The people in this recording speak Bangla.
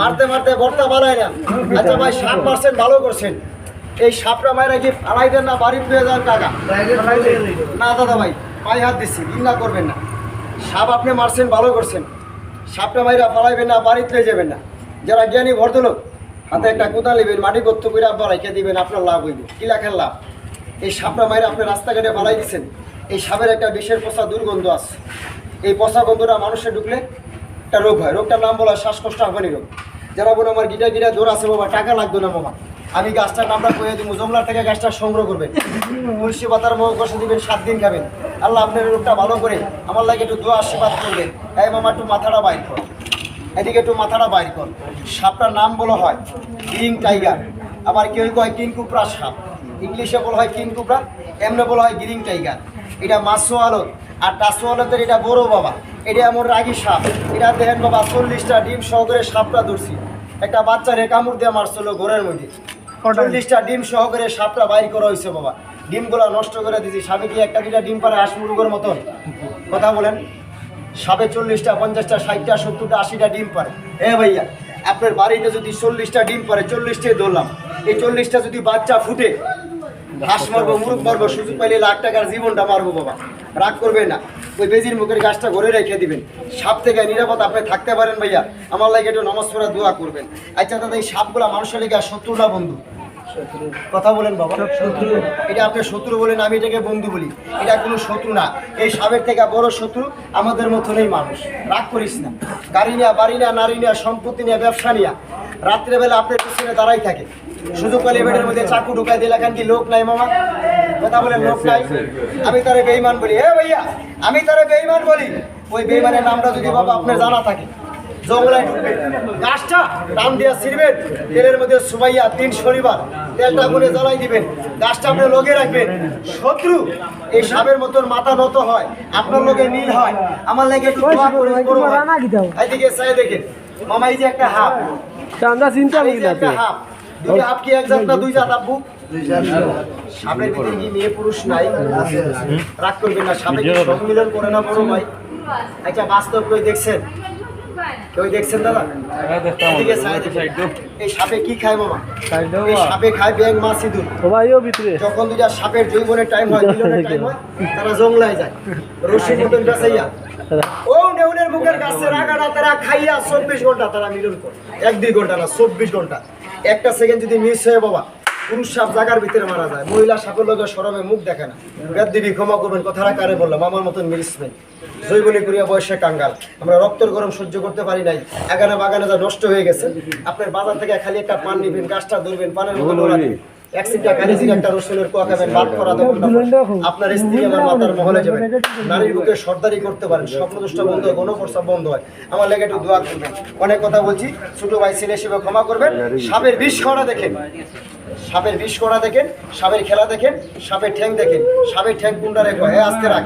মারতে মারতে আচ্ছা পার্সেন্ট ভালো করছেন। এই মায়েরা কি না দাদা সাপ আপনি মারছেন, ভালো করছেন। না যাবেন না। যারা জ্ঞানী ভদ্রলোক, হাতে একটা কোদাল নেবেন, মাটি গর্ত করে আব্বা দিবেন, আপনার লাভ হইবে। কি লাখের লাভ? এই সাপটা মাইরা আপনি রাস্তাঘাটে ফালাই দিচ্ছেন এই সাপের একটা বিষের পচা দুর্গন্ধ আছে। এই পচা গন্ধটা মানুষে ঢুকলে একটা রোগ হয়। রোগটার নাম বলা হয় শ্বাসকষ্ট হাঁপানি রোগ। যারা বলে, আমার গিটা গিটা জোর আছে বাবা, টাকা লাগতো না মামা আমি গাছটার নামটা কয়ে দিব জংলার থেকে গাছটা সংগ্রহ করবেন। তুলসী পাতার মুখ কষে দিবেন, সাত দিন খাবেন। আল্লাহ আপনার রোগটা ভালো করে আমার লাগে একটু দোয়া আশীর্বাদ করবেন। এই মামা, একটু মাথাটা বাইর কর। এদিকে একটু মাথাটা বাইর কর। সাপটার নাম বলা হয় কিং টাইগার। আবার কেউ কয় কিং কুপরা সাপ। ইংলিশে বলা হয় কিং কুপরা, এমনি বলা হয় গ্রিং টাইগার। এটা মাসো আলত আর টাসো আলতের এটা বড় বাবা এটা এমন রাগি সাপ। এটা দেখেন বাবা চল্লিশটা ডিম সহকারে সাপটা ধরছি। একটা বাচ্চারে কামড় দিয়ে মারছিল ঘরের মধ্যে। চল্লিশটা ডিম সহকারে সাপটা বাইর করা হয়েছে বাবা। ডিমগুলো নষ্ট করে দিয়েছি। সাপে কি একটা দুটা ডিম পারে হাঁসমুরুগের মতন? কথা বলেন। সাপে চল্লিশটা পঞ্চাশটা ষাটটা সত্তরটা আশিটা ডিম পারে এ ভাইয়া আপনার বাড়িতে যদি চল্লিশটা ডিম পারে চল্লিশটাই ধরলাম। এই চল্লিশটা যদি বাচ্চা ফুটে হাঁস মারবো মুরুখ মারবো সুযোগ পাইলে লাখ টাকার জীবনটা মারবো বাবা। রাগ করবে না। ওই বেজির মুখের গাছটা ঘরে রেখে দিবেন। সাপ থেকে নিরাপদ আপনি থাকতে পারেন ভাইয়া। আমার লাগে একটু নমাজ পড়া দোয়া করবেন। আচ্ছা দাদা এই সাপগুলা মানুষের লেগে শত্রু না বন্ধু? কথা বলেন বাবা। শত্রু। এটা আপনি শত্রু বলেন আমি এটাকে বন্ধু বলি। এটা কোনো শত্রু না। এই সাপের থেকে বড় শত্রু আমাদের মতনই মানুষ। রাগ করিস না। গাড়ি নেওয়া বাড়ি নেওয়া নারী নেওয়া সম্পত্তি নেওয়া ব্যবসা নেওয়া রাত্রেবেলা আপনার পিছনে দাঁড়াই থাকে। সুযোগ পেলে বেডের মধ্যে চাকু ঢুকাই দিলে কেন কি লোক নাই মামা। কথা বলেন লোক নাই। আমি তারে বেইমান বলি। এ ভাইয়া আমি তারে বেইমান বলি। ওই বেইমানের নামটা যদি বাবা আপনার জানা থাকে। জঙ্গলায় ঢুকবে। গাছটা টান দিয়া ছিড়বেন। তেলের মধ্যে সুবাইয়া তিন শনিবার তেলটা করে জ্বালাই দিবেন। গাছটা আপনি লগে রাখবেন। শত্রু এই সাপের মতন মাথা নত হয়। আপনার লগে মিল হয়। আমার লাগে একটু এইদিকে চাই দেখেন। মামা এই যে একটা হাফ আমরা চিন্তা একটা হাফ দুই এক জাত না দুই জাত আব্বু? সাপের ভিতরে কি মেয়ে পুরুষ নাই? রাগ করবেন না সাপে সম্মিলন করে না বড় ভাই? আচ্ছা বাস্তব কই দেখছেন? কেউ দেখছেন দাদা? এদিকে চাই দেখেন। এই সাপে কি খায় মামা? এই সাপে খায় ব্যাং মাছ ইঁদুর। সবাইও ভিতরে। যখন দুইটা সাপের জৈবনের টাইম হয় মিলনের টাইম হয় তারা জংলায় যায়। রশি মতন ও নেউনের মুখের গাছে রাগাটা তারা খাইয়া চব্বিশ ঘণ্টা তারা মিলন করে। এক দুই ঘণ্টা না চব্বিশ ঘণ্টা। একটা সেকেন্ড যদি মিস হয়ে বাবা পুরুষ সাপ জাগার ভিতরে মারা যায় মহিলা সাপের লোকের সরমে মুখ দেখে না। বেদ দিবি ক্ষমা করবেন কথাটা কারে বললাম আমার মতন মিলিসমেন জৈবনী করিয়া বয়সে কাঙ্গাল। আমরা রক্তর গরম সহ্য করতে পারি নাই আগানে বাগানে যা নষ্ট হয়ে গেছে আপনার বাজার থেকে খালি একটা পান নিবেন গাছটা ধরবেন পানের মতো অনেক কথা বলছি। ছোট ভাই, ছেলে হিসেবে ক্ষমা করবেন। সাপের বিষ করা দেখেন। সাপের বিষ করা দেখেন। সাপের খেলা দেখেন। সাপের ঠ্যাং দেখেন। সাপের ঠ্যাং কুন্ডা রেখো হ্যাঁ আস্তে রাখ।